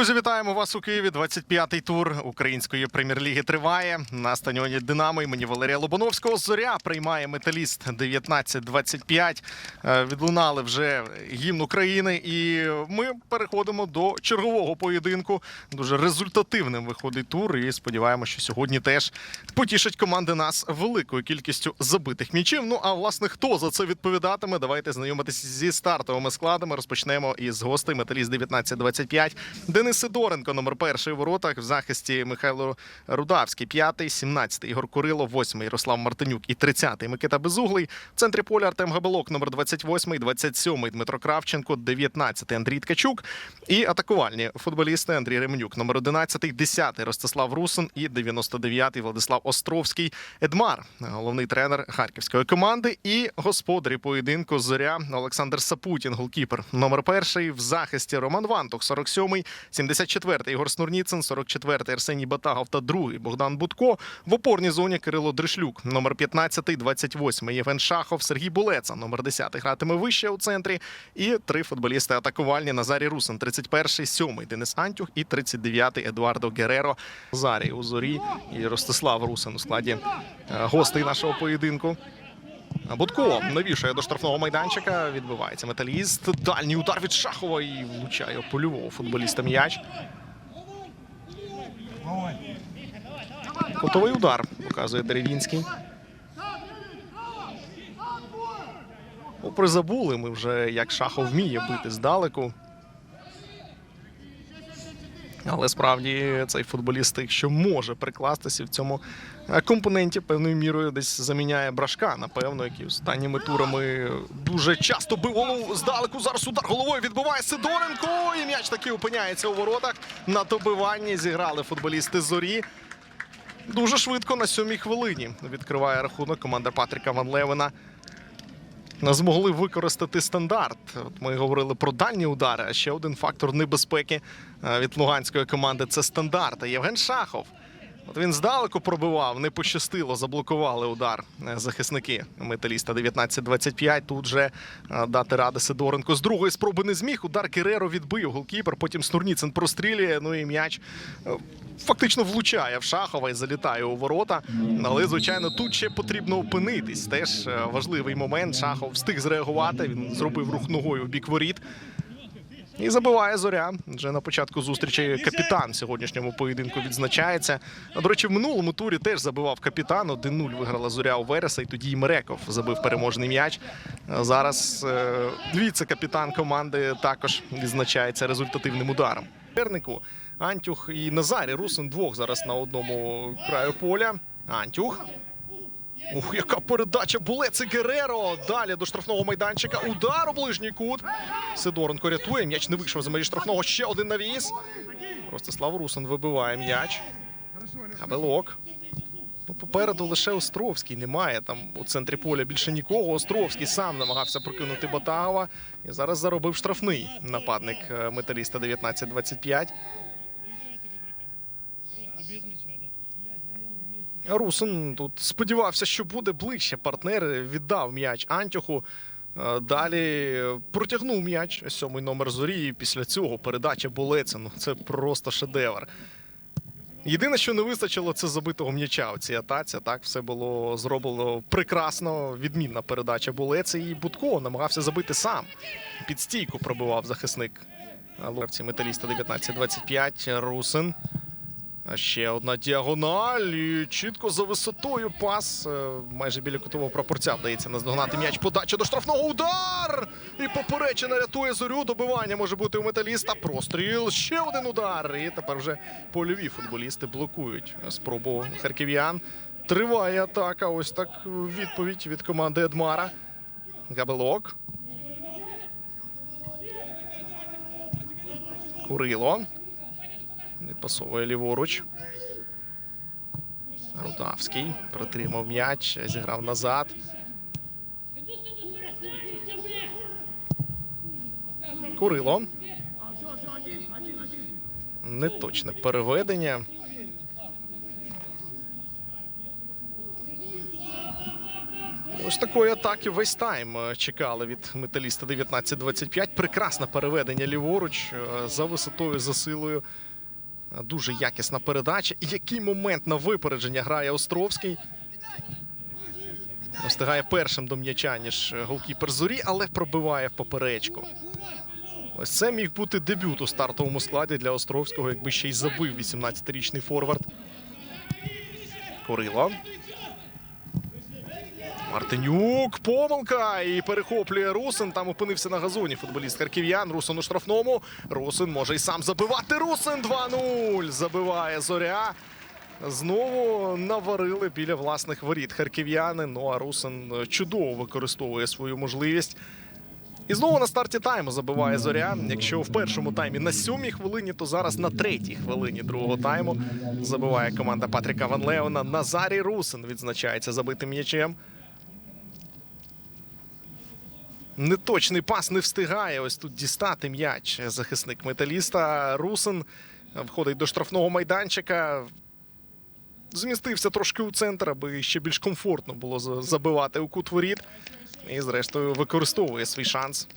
Друзі, вітаємо вас у Києві. 25-й тур української прем'єр-ліги триває. На стадіоні Динамо імені Валерія Лобановського. Зоря приймає металіст 19-25. Е, Відлунали вже гімн України, і ми переходимо до чергового поєдинку. Дуже результативним виходить тур. І сподіваємося, що сьогодні теж потішить команди нас великою кількістю забитих м'ячів. Ну а власне хто за це відповідатиме? Давайте знайомитися зі стартовими складами. Розпочнемо із гостей металіст 19-25. Денис Сидоренко, номер перший у воротах. В захисті Михайло Рудавський, п'ятий, 17-й Ігор Курило, восьмий Ярослав Мартинюк і 30-й Микита Безуглий. В центрі поля Артем Габелок, номер 28-й, 27-й Дмитро Кравченко, 19-й Андрій Ткачук. І атакувальні футболісти Андрій Ремнюк, номер 11-й, 10-й Ростислав Русин і 99-й Владислав Островський. Едмар, головний тренер харківської команди. І господарі поєдинку Зоря Олександр Сапутін, голкіпер. Номер перший в захисті Роман Вантух, 47-й, 74-й Ігор Снурніцин, 44-й Арсеній Батагов та другий Богдан Будко. В опорній зоні Кирило Дришлюк, номер 15-й, 28-й Євген Шахов, Сергій Булеца, номер 10-й гратиме вище у центрі. І три футболісти атакувальні Назарій Русин, 31-й, 7-й Денис Антюх і 39-й Едуардо Гереро. Зарій у зорі і Ростислав Русин у складі е, гостей нашого поєдинку. Будко навішує до штрафного майданчика. Відбивається металіст. Дальній удар від Шахова і влучає польового футболіста м'яч. Котовий удар показує Деревінський. Попри забули ми вже, як Шахов вміє бити здалеку. Але справді цей футболіст, якщо може прикластися в цьому е, компоненті, певною мірою десь заміняє брашка, напевно, який останніми турами дуже часто бив голову здалеку. Зараз удар головою відбиває Сидоренко. І м'яч таки опиняється у воротах. На добиванні зіграли футболісти зорі. Дуже швидко на сьомій хвилині відкриває рахунок команда Патріка Ван Левена. Не змогли використати стандарт. От ми говорили про дальні удари. А ще один фактор небезпеки е, від луганської команди це стандарт. Євген Шахов. От він здалеку пробивав, не пощастило, заблокували удар е, захисники металіста 19-25. Тут же е, дати ради Сидоренко. З другої спроби не зміг. Удар Кереро відбив голкіпер. Потім Снурніцин прострілює. Ну і м'яч е, фактично влучає в Шахова і залітає у ворота. Але, звичайно, тут ще потрібно опинитись. Теж важливий момент. Шахов встиг зреагувати. Він зробив рух ногою в бік воріт. І забиває зоря. Вже на початку зустрічі капітан сьогоднішньому поєдинку відзначається. До речі, в минулому турі теж забивав капітан. 1-0 виграла зоря у Вереса, і тоді і Мереков забив переможний м'яч. Зараз е, віце-капітан команди також відзначається результативним ударом. Пернику Антюх і Назарі Русин двох зараз на одному краю поля. Антюх. Ух, яка передача Булеце Гереро. Далі до штрафного майданчика. Удар у ближній кут. Сидоренко рятує. М'яч не вийшов за межі штрафного. Ще один навіс. Ростислав Русин вибиває м'яч. Кабелок. Ну, попереду лише Островський. Немає там у центрі поля більше нікого. Островський сам намагався прокинути Батагова. І зараз заробив штрафний нападник е, металіста 19-25. Русин тут сподівався, що буде ближче. Партнер віддав м'яч Антюху. Е, Далі протягнув м'яч сьомий номер зорі. І після цього передача Болецину. Це просто шедевр. Єдине, що не вистачило, це забитого м'яча у цій атаці. Так все було зроблено прекрасно. Відмінна передача Болеці. І Будко намагався забити сам. Під стійку пробивав захисник ловці металіста 19-25. Русин. Ще одна діагональ. Чітко за висотою пас. Е, Майже біля кутового прапорця вдається наздогнати м'яч. Подача до штрафного удар. І поперечина рятує зорю. Добивання може бути у металіста. Простріл. Ще один удар. І тепер вже польові футболісти блокують спробу харків'ян. Триває атака. Ось так відповідь від команди Едмара. Габелок. Курило. Відпасовує ліворуч. Рудавський притримав м'яч, зіграв назад. Курило. Неточне переведення. Ось такої атаки весь тайм е, чекали від металіста 19-25. Прекрасне переведення ліворуч е, за висотою, за силою. Дуже якісна передача. Який момент на випередження грає Островський. Встигає першим до м'яча, ніж е, голкіпер зорі, але пробиває в поперечку. Ось це міг бути дебют у стартовому складі для Островського, якби ще й забив 18-річний форвард. Курило. Мартинюк, помилка і перехоплює Русин. Там опинився на газоні футболіст харків'ян. Русин у штрафному. Русин може і сам забивати. Русин 2-0. Забиває зоря. Знову наварили біля власних воріт харків'яни. Ну а Русин чудово використовує свою можливість. І знову на старті тайму забиває зоря. Якщо в першому таймі на сьомій хвилині, то зараз на третій хвилині другого тайму забиває команда Патріка Ван Леона. Назарій Русин відзначається забитим м'ячем. Неточний пас не встигає ось тут дістати м'яч захисник металіста. Русин входить до штрафного майданчика. Змістився трошки у центр, аби ще більш комфортно було забивати у кут воріт. І, зрештою, використовує свій шанс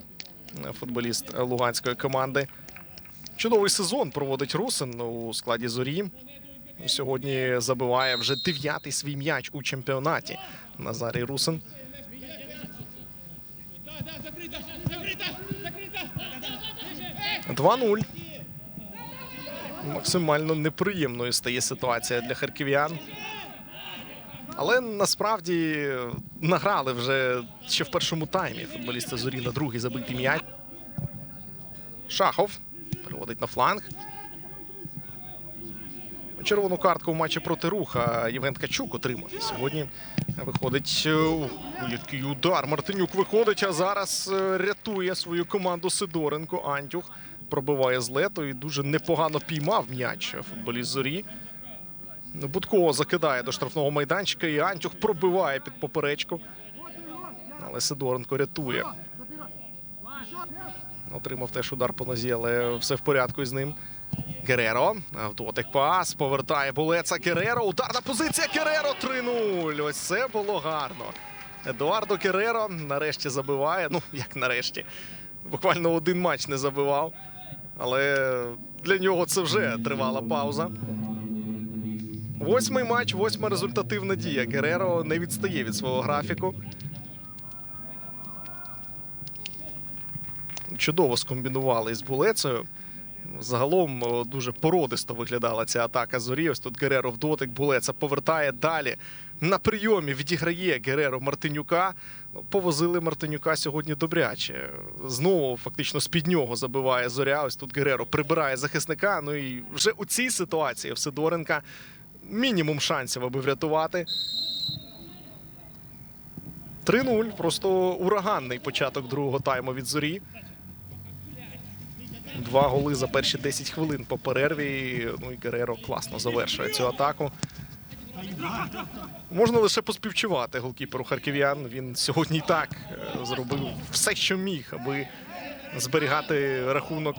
футболіст луганської команди. Чудовий сезон проводить Русин у складі зорі. Сьогодні забиває вже дев'ятий свій м'яч у чемпіонаті. Назарій Русин. Закрита, закрита, закрита. 2-0. Максимально неприємною стає ситуація для харків'ян. Але насправді награли вже ще в першому таймі футболісти зорі на другий забитий м'яч. Шахов переводить на фланг. Червону картку в матчі проти руха Євген Ткачук отримав. І Сьогодні виходить е, який удар. Мартинюк виходить, а зараз е, рятує свою команду Сидоренко. Антюх пробиває з лету і дуже непогано піймав м'яч футболіст зорі. Будково закидає до штрафного майданчика, і Антюх пробиває під поперечку. Але Сидоренко рятує. Отримав теж удар по нозі, але все в порядку із ним. Кереро. Вдотик пас. Повертає Булеца Кереро. Ударна позиція Кереро 3-0. Ось це було гарно. Едуардо Кереро нарешті забиває. Ну, як нарешті. Буквально один матч не забивав. Але для нього це вже тривала пауза. Восьмий матч, восьма результативна дія. Гереро не відстає від свого графіку. Чудово скомбінували із булецею. Загалом дуже породисто виглядала ця атака зорі. Ось тут Гереро в дотик булеца повертає далі. На прийомі відіграє Гереро Мартинюка. Повозили Мартинюка сьогодні добряче. Знову фактично з-під нього забиває зоря. Ось тут Гереро прибирає захисника. Ну і вже у цій ситуації в Сидоренка мінімум шансів, аби врятувати. 3-0. Просто ураганний початок другого тайму від зорі. Два голи за перші 10 хвилин по перерві. Ну і Гереро класно завершує цю атаку. Можна лише поспівчувати голкіперу харків'ян. Він сьогодні і так е, зробив все, що міг, аби зберігати рахунок.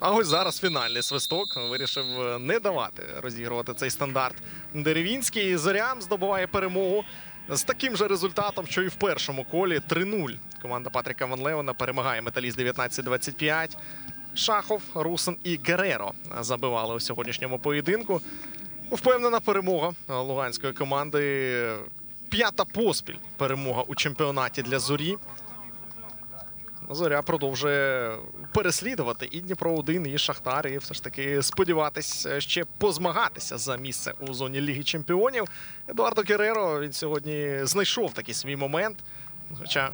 А ось зараз фінальний свисток вирішив е, не давати розігрувати цей стандарт. Деревінський зорям здобуває перемогу з таким же результатом, що і в першому колі 3-0. Команда Патріка Ван Леона перемагає металіст 19-25. Шахов, Русин і Гереро забивали у сьогоднішньому поєдинку. Впевнена перемога луганської команди. П'ята поспіль перемога у чемпіонаті для зорі. Зоря продовжує переслідувати і Дніпро 1 і Шахтар. І все ж таки сподіватись ще позмагатися за місце у зоні Ліги Чемпіонів. Едуардо Кереро він сьогодні знайшов такий свій момент. Хоча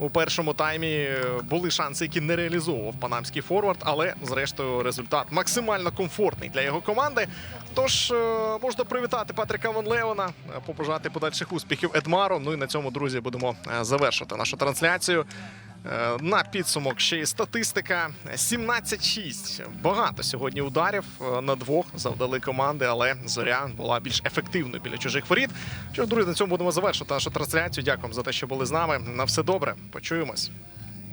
у першому таймі були шанси, які не реалізовував панамський форвард, але зрештою результат максимально комфортний для його команди. Тож е, можна привітати Патріка Ван Леона, е, побажати подальших успіхів Едмару. Ну і на цьому, друзі, будемо е, завершити нашу трансляцію. Е, На підсумок ще й статистика 17-6. Багато сьогодні ударів е, на двох завдали команди, але зоря була більш ефективною біля чужих воріт. Що друзі, на цьому будемо завершувати нашу трансляцію. Дякую за те, що були з нами. На все добре. Почуємось.